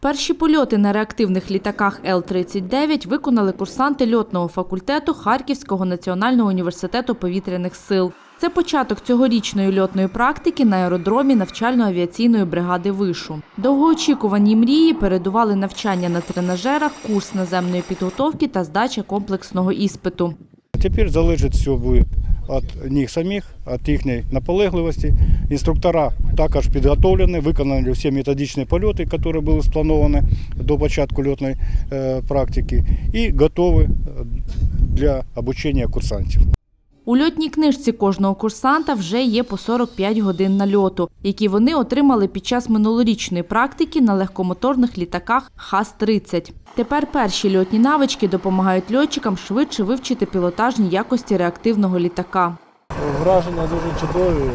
Перші польоти на реактивних літаках Л-39 виконали курсанти льотного факультету Харківського національного університету повітряних сил. Це початок цьогорічної льотної практики на аеродромі навчально-авіаційної бригади вишу. Довгоочікувані мрії передували навчання на тренажерах, курс наземної підготовки та здача комплексного іспиту. Теперь залежить все буде від них самих, від їхньої наполегливості. Інструктора також підготовлені, виконані всі методичні польоти, які були сплановані до початку льотної е, практики, і готові е, для обучення курсантів. У льотній книжці кожного курсанта вже є по 45 годин нальоту, які вони отримали під час минулорічної практики на легкомоторних літаках ХАС-30. Тепер перші льотні навички допомагають льотчикам швидше вивчити пілотажні якості реактивного літака. Враження дуже чудові.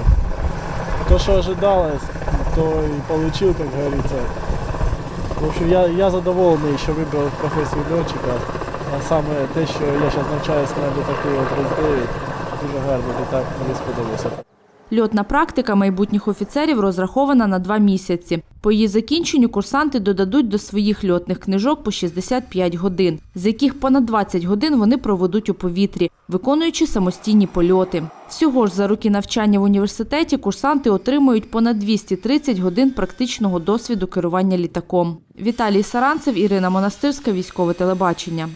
То, що ожидалось, то і отримав, як говориться. В общем, я, я задоволений, що вибрав професію льотчика. А саме те, що я зараз навчаюся на літаку 39, дуже гарний літак, мені сподобався. Льотна практика майбутніх офіцерів розрахована на два місяці. По її закінченню курсанти додадуть до своїх льотних книжок по 65 годин, з яких понад 20 годин вони проведуть у повітрі, виконуючи самостійні польоти. Всього ж за роки навчання в університеті курсанти отримують понад 230 годин практичного досвіду керування літаком. Віталій Саранцев, Ірина Монастирська, військове телебачення.